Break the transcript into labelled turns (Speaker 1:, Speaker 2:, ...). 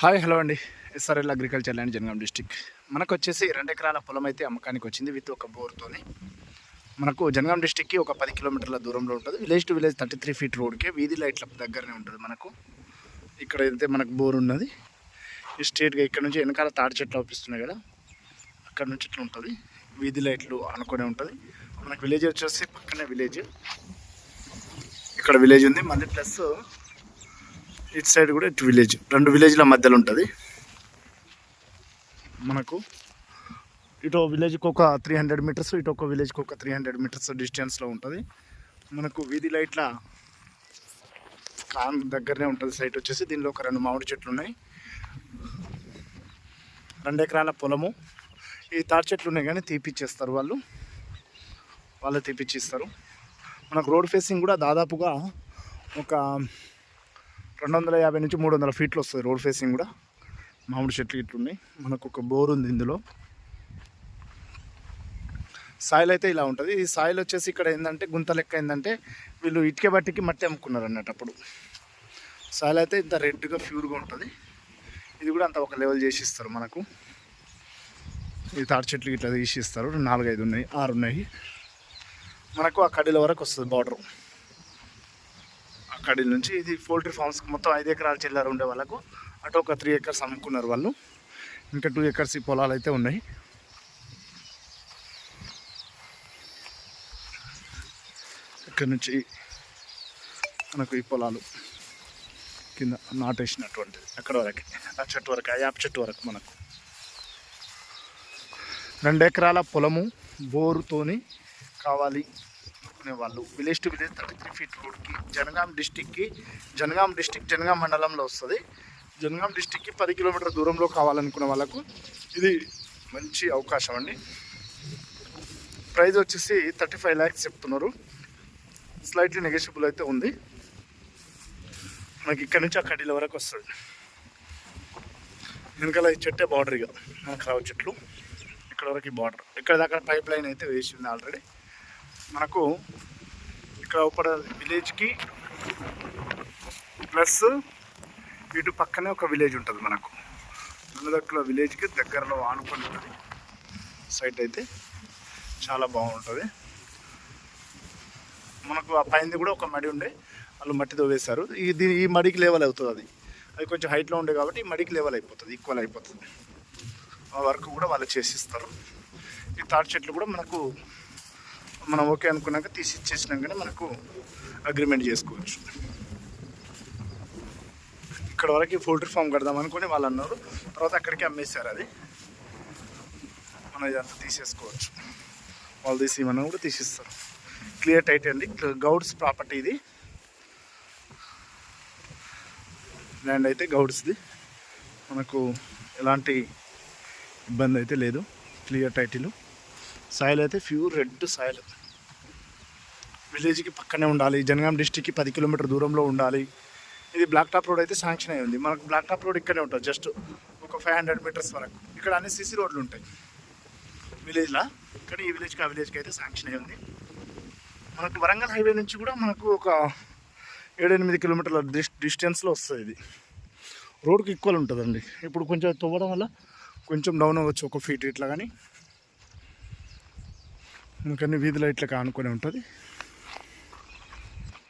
Speaker 1: Hi hello అండి. SRL agriculture land Jangaon district. మనకు వచ్చేసి రెండు ఎకరాల పొలం అయితే అమ్మకానికి వచ్చింది విత్ ఒక బోర్తోని. మనకు జనగాం డిస్టిక్కి ఒక పది కిలోమీటర్ల దూరంలో ఉంటుంది. Village to village thirty three feet రోడ్కి వీధి లైట్ల దగ్గరనే ఉంటుంది మనకు. ఇక్కడ అయితే మనకు బోర్ ఉన్నది ఈ స్ట్రేట్గా ఇక్కడ నుంచి వెనకాల తాడి చెట్లు అవుపిస్తున్నాయి కదా అక్కడ నుంచి ఇట్లా ఉంటుంది. వీధి లైట్లు అనుకునే ఉంటుంది. మనకు విలేజ్ వచ్చేసి పక్కనే విలేజ్. ఇక్కడ విలేజ్ ఉంది. మళ్ళీ ప్లస్ ఇటు సైడ్ కూడా ఇటు విలేజ్. రెండు విలేజ్ల మధ్యలో ఉంటుంది. మనకు ఇటు విలేజ్కి ఒక త్రీ హండ్రెడ్ మీటర్స్ ఇటు ఒక విలేజ్కి ఒక త్రీ హండ్రెడ్ మీటర్స్ డిస్టెన్స్లో ఉంటుంది. మనకు వీధి లైట్ల కాన్ దగ్గరనే ఉంటుంది సైట్ వచ్చేసి. దీనిలో ఒక రెండు మామిడి చెట్లు ఉన్నాయి. రెండు ఎకరాల పొలము. ఈ తాడి చెట్లు ఉన్నాయి కానీ తీపిచ్చేస్తారు వాళ్ళు. వాళ్ళు తీపిచ్చిస్తారు. మనకు రోడ్ ఫేసింగ్ కూడా దాదాపుగా ఒక రెండు వందల యాభై నుంచి మూడు వందల ఫీట్లు వస్తుంది రోడ్ ఫేసింగ్ కూడా. మామిడి చెట్లు ఇట్లున్నాయి మనకు ఒక బోర్ ఉంది ఇందులో. సాయిల్ అయితే ఇలా ఉంటుంది. ఈ సాయిల్ వచ్చేసి ఇక్కడ ఏంటంటే గుంత లెక్క ఏంటంటే వీళ్ళు ఇటుక బట్టికి మట్టి అమ్ముకున్నారు అన్నట్టు అప్పుడు. సాయిల్ అయితే ఇంత రెడ్గా ప్యూర్గా ఉంటుంది. ఇది కూడా అంత ఒక లెవెల్ చేసి ఇస్తారు మనకు. ఈ తాడి చెట్లు ఇట్లా తీసి ఇస్తారు నాలుగైదు ఉన్నాయి ఆరు ఉన్నాయి. మనకు ఆ కడీల వరకు వస్తుంది బార్డర్. అక్కడి నుంచి ఇది పోల్ట్రీ ఫార్మ్స్ మొత్తం ఐదు ఎకరాల చిల్లర ఉండే వాళ్ళకు అటు ఒక త్రీ ఎకర్స్ అమ్ముకున్నారు వాళ్ళు. ఇంకా టూ ఎకర్స్ ఈ పొలాలు అయితే ఉన్నాయి. ఇక్కడ నుంచి మనకు ఈ పొలాలు కింద నాటేసినటువంటిది అక్కడ వరకు ఆ చెట్టు వరకు ఆ యాప్ చెట్టు వరకు మనకు. రెండు ఎకరాల పొలము బోరుతోని కావాలి. చేసుకునే వాళ్ళు village to village thirty three feet రోడ్కి జనగాం డిస్టిక్కి జనగాం డిస్టిక్ జనగాం మండలంలో వస్తుంది. జనగాం డిస్టిక్కి పది కిలోమీటర్ దూరంలో కావాలనుకునే వాళ్ళకు ఇది మంచి అవకాశం అండి. ప్రైజ్ వచ్చేసి థర్టీ ఫైవ్ ల్యాక్స్ చెప్తున్నారు. స్లైట్లీ నెగోషియబుల్ అయితే ఉంది. మనకి ఇక్కడ నుంచి ఆ కడీల వరకు వస్తుంది. వెనకాల ఈ చెట్టే బార్డర్ ఇక మనకు రావు చెట్లు. ఇక్కడ వరకు బార్డర్. ఇక్కడ దాకా పైప్ లైన్ అయితే వేసింది ఆల్రెడీ. మనకు ఇక్కడ ఒక విలేజ్కి ప్లస్ ఇటు పక్కనే ఒక విలేజ్ ఉంటుంది మనకు. నల్లదక్కుల విలేజ్కి దగ్గరలో ఆనుకొని ఉంటుంది. సైట్ అయితే చాలా బాగుంటుంది. మనకు ఆ పైనది కూడా ఒక మడి ఉండే వాళ్ళు మట్టి వేశారు. ఈ దీని ఈ మడికి లెవెల్ అవుతుంది అది. అది కొంచెం హైట్లో ఉండే కాబట్టి ఈ మడికి లెవెల్ అయిపోతుంది ఈక్వల్ అయిపోతుంది. ఆ వర్క్ కూడా వాళ్ళు చేసిస్తారు. ఈ తాటి చెట్లు కూడా మనకు మనం ఓకే అనుకున్నాక తీసి ఇచ్చేసినాకనే మనకు అగ్రిమెంట్ చేసుకోవచ్చు. ఇక్కడ వరకు పోల్ట్రీ ఫామ్ కడదాం అనుకుని వాళ్ళు అన్నారు. తర్వాత అక్కడికి అమ్మేశారు అది. మనం ఇదంతా తీసేసుకోవచ్చు. వాళ్ళు తీసి మనం కూడా తీసిస్తారు. క్లియర్ టైట్ అండి. గౌడ్స్ ప్రాపర్టీ ఇది. ల్యాండ్ అయితే గౌడ్స్ది మనకు ఎలాంటి ఇబ్బంది అయితే లేదు. క్లియర్ టైటిల్ సాయిల్ అయితే ప్యూర్ రెడ్ సాయిల్. విలేజ్కి పక్కనే ఉండాలి జనగాం డిస్టిక్కి పది కిలోమీటర్ దూరంలో ఉండాలి. ఇది బ్లాక్ టాప్ రోడ్ అయితే శాంక్షన్ అయి ఉంది. మనకు బ్లాక్ టాప్ రోడ్ ఇక్కడే ఉంటుంది జస్ట్ ఒక ఫైవ్ హండ్రెడ్ మీటర్స్ వరకు. ఇక్కడ అన్ని సిసి రోడ్లు ఉంటాయి. విలేజ్లో కానీ ఈ విలేజ్కి ఆ విలేజ్కి అయితే శాంక్షన్ అయి ఉంది. మనకు వరంగల్ హైవే నుంచి కూడా మనకు ఒక ఏడెనిమిది కిలోమీటర్ల డిస్ డిస్టెన్స్లో వస్తుంది ఇది. రోడ్కి ఈక్వల్ ఉంటుందండి. ఇప్పుడు కొంచెం తవ్వడం వల్ల కొంచెం డౌన్ అవ్వచ్చు ఒక ఫీట్ ఇట్లా కానీ. ఇంకన్నీ వీధి లైట్లకు ఆనుకొని ఉంటుంది.